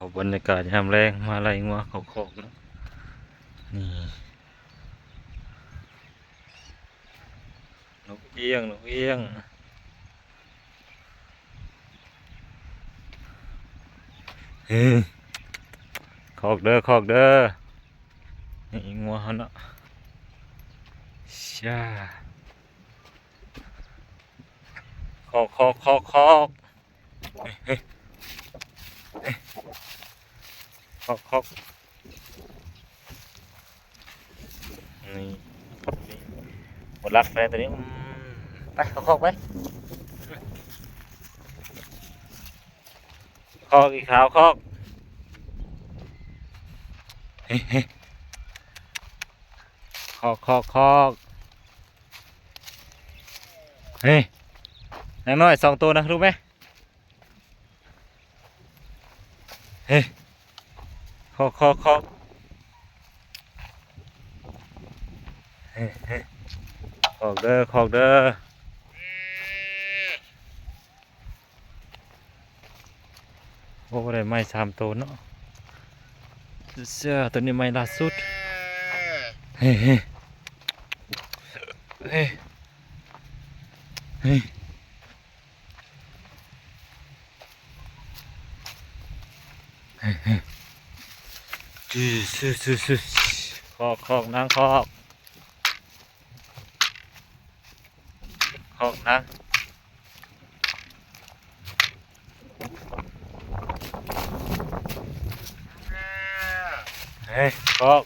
เอาบรรยากาศยามแรงมาอะไรงัวเขาโคกนะนี่นกเอี้ยงนกเอี้ยงเฮคอกเด้อคอกเด้อนี่งัวเขาเนาะช่าคอกคอกคอกคอกเฮ้ยเฮ้ยเฮ้ย คอกคอกนี่นี่หมดรักแฟนตัวนี้อืมไปคอกคอกไปคอกอีกขาวคอกเฮ้ยเฮ้ยคอกคอกคอกเฮ้ยนางน้อยสองตัวนะรู้ไหมเฮ้ ยคอกคอกคอเฮ้เฮ้ยคอกเด้อคอกเด้อโอ้ได้ไม้สามตัวเนาะเสื้อตัวนี้ไม้ล่าสุดเฮ้เฮ้เฮ้เฮ้เฮ้ คอกคอกนางคอกคอกนางเฮ้ยคอก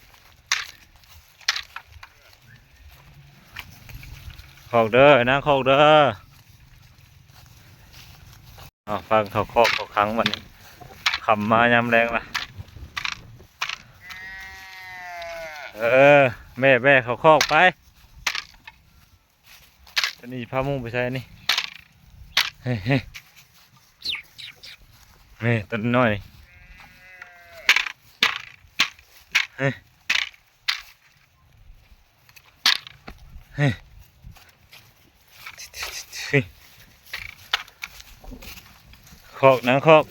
คอกเด้อนางคอกเด้อฟังเขาคอกเขาขังมันขำมายามแรงล่ะ เออ แม่แม่เขาคอกไปอันนี้พามุ้งไปใช้นี่เฮ้ยแม่ต้นน้อยเฮ้ยเฮ้ยคอกนางคอก